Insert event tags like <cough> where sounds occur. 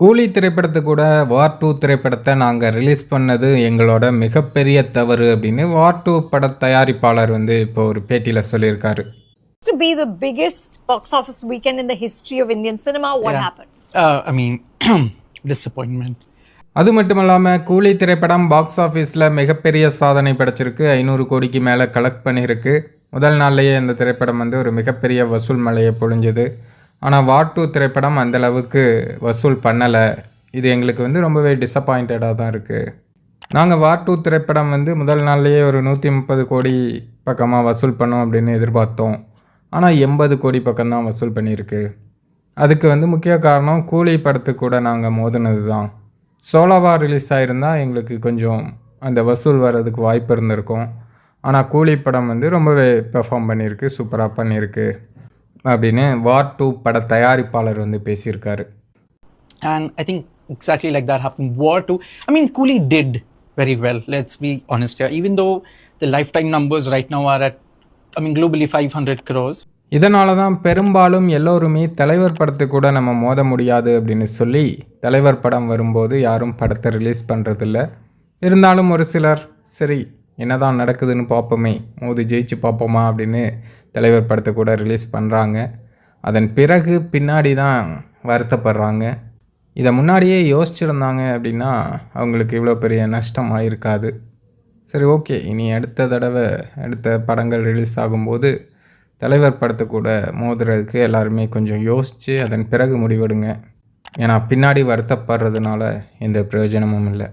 கூலி திரைப்படத்தை கூட வார் டூ திரைப்படத்தை நாங்கள் ரிலீஸ் பண்ணது எங்களோட மிகப்பெரிய தவறு அப்படின்னு வார் டூ பட தயாரிப்பாளர் வந்து இப்போ ஒரு பேட்டியில் சொல்லியிருக்காரு to be the biggest box office weekend in the history of Indian cinema. What Yeah. happened? Uh, I mean, <clears throat> disappointment. அது மட்டும் இல்லாமல் கூலி திரைப்படம் பாக்ஸ் ஆஃபீஸில் மிகப்பெரிய சாதனை படைச்சிருக்கு ஐநூறு கோடிக்கு மேலே கலெக்ட் பண்ணியிருக்கு முதல் நாள்லேயே இந்த திரைப்படம் வந்து ஒரு மிகப்பெரிய வசூல் மலையை பொழிஞ்சது ஆனால் வார் டூ திரைப்படம் அந்தளவுக்கு வசூல் பண்ணலை. இது எங்களுக்கு வந்து ரொம்பவே டிசப்பாயிண்டடாக தான் இருக்குது நாங்கள் வார் டூ திரைப்படம் வந்து முதல் நாள்லேயே ஒரு நூற்றி முப்பது கோடி பக்கமாக வசூல் பண்ணோம் அப்படின்னு எதிர்பார்த்தோம். ஆனால் எண்பது கோடி பக்கம்தான் வசூல் பண்ணியிருக்கு. அதுக்கு வந்து முக்கிய காரணம் கூலி படத்துக்கு கூட நாங்கள் மோதினது தான். சோலோவா ரிலீஸ் ஆகிருந்தால் எங்களுக்கு கொஞ்சம் அந்த வசூல் வர்றதுக்கு வாய்ப்பு இருந்திருக்கும். ஆனால் கூலி படம் வந்து ரொம்பவே பெர்ஃபார்ம் பண்ணியிருக்கு சூப்பராக பண்ணியிருக்கு. அப்படின்னு வார் டூ பட தயாரிப்பாளர் வந்து பேசியிருக்காரு And I think exactly like that happened. War too. I mean, Cooley did very well. Let's be honest here. Even though the lifetime numbers right now are at, I mean, globally 500 crores. இதனால தான் பெரும்பாலும் எல்லோருமே தலைவர் படத்தை கூட நம்ம மோத முடியாது அப்படின்னு சொல்லி தலைவர் படம் வரும்போது யாரும் படத்தை ரிலீஸ் பண்ணுறதில்ல இருந்தாலும் ஒரு சிலர் சரி என்னதான் நடக்குதுன்னு பார்ப்போமே மோதி ஜெயிச்சு பார்ப்போமா அப்படின்னு தலைவர் படத்தை கூட ரிலீஸ் பண்ணுறாங்க அதன் பிறகு பின்னாடி தான் வருத்தப்படுறாங்க. இதை முன்னாடியே யோசிச்சிருந்தாங்க அப்படின்னா அவங்களுக்கு இவ்வளோ பெரிய நஷ்டமாக இருக்காது சரி ஓகே. இனி அடுத்த தடவை அடுத்த படங்கள் ரிலீஸ் ஆகும்போது தலைவர் படத்தை கூட மோதுறதுக்கு எல்லாருமே கொஞ்சம் யோசித்து அதன் பிறகு முடிவெடுங்க. ஏன்னா பின்னாடி வருத்தப்படுறதுனால எந்த பிரயோஜனமும் இல்லை.